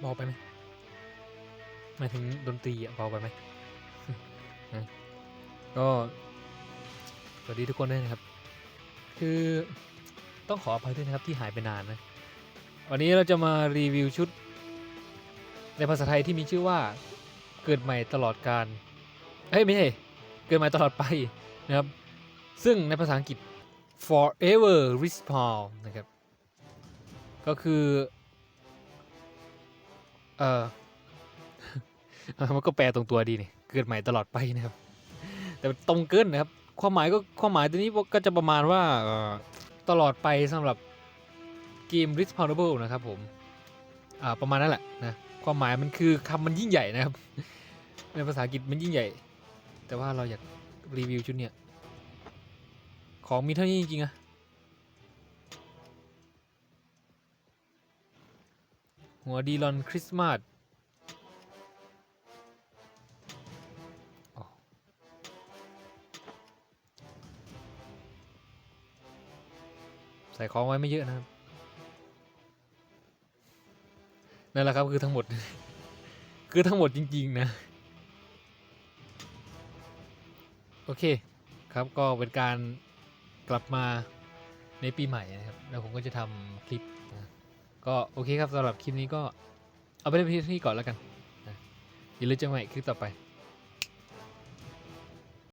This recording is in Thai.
เบาไปไหมหมายถึงดนตรีอะเบาไปไหมนะก็สวัสดีทุกคนด้วยนะครับ คือต้องขออภัยด้วยนะครับที่หายไปนานนะ วันนี้เราจะมารีวิวชุด ในภาษาไทยที่มีชื่อว่าเกิดใหม่ตลอดการเอ้ยไม่ใช่เกิดใหม่ตลอดไปนะครับ ซึ่งในภาษาอังกฤษ forever respawn นะครับ ก็คือ เออมันก็แปลตรงตัวดีนี่เกิดใหม่ตลอดไปนะครับ แต่ตรงเกินนะครับ ความหมายก็ความหมายตัวนี้ก็จะประมาณว่าตลอดไปสำหรับเกม Respawnable นะครับผมอ่าประมาณนั้นแหละนะความหมายมันคือคำมันยิ่งใหญ่นะครับ ในภาษาอังกฤษมันยิ่งใหญ่ แต่ว่าเราอยากรีวิวชุดเนี้ยของมีเท่านี้จริงๆอะ หัวดีลอนคริสต์มาสใส่ของไว้ไม่เยอะนะครับ นั่นแหละครับคือทั้งหมด คือทั้งหมดจริง ๆ นะ โอเคครับก็เป็นการกลับมาในปีใหม่นะครับ แล้วผมก็จะทำคลิปนะ ก็โอเคครับสำหรับคลิปนี้ก็เอาไปเล่นที่นี่ก่อนแล้วกันนะอย่าลืมเจอกันใหม่คลิปต่อไป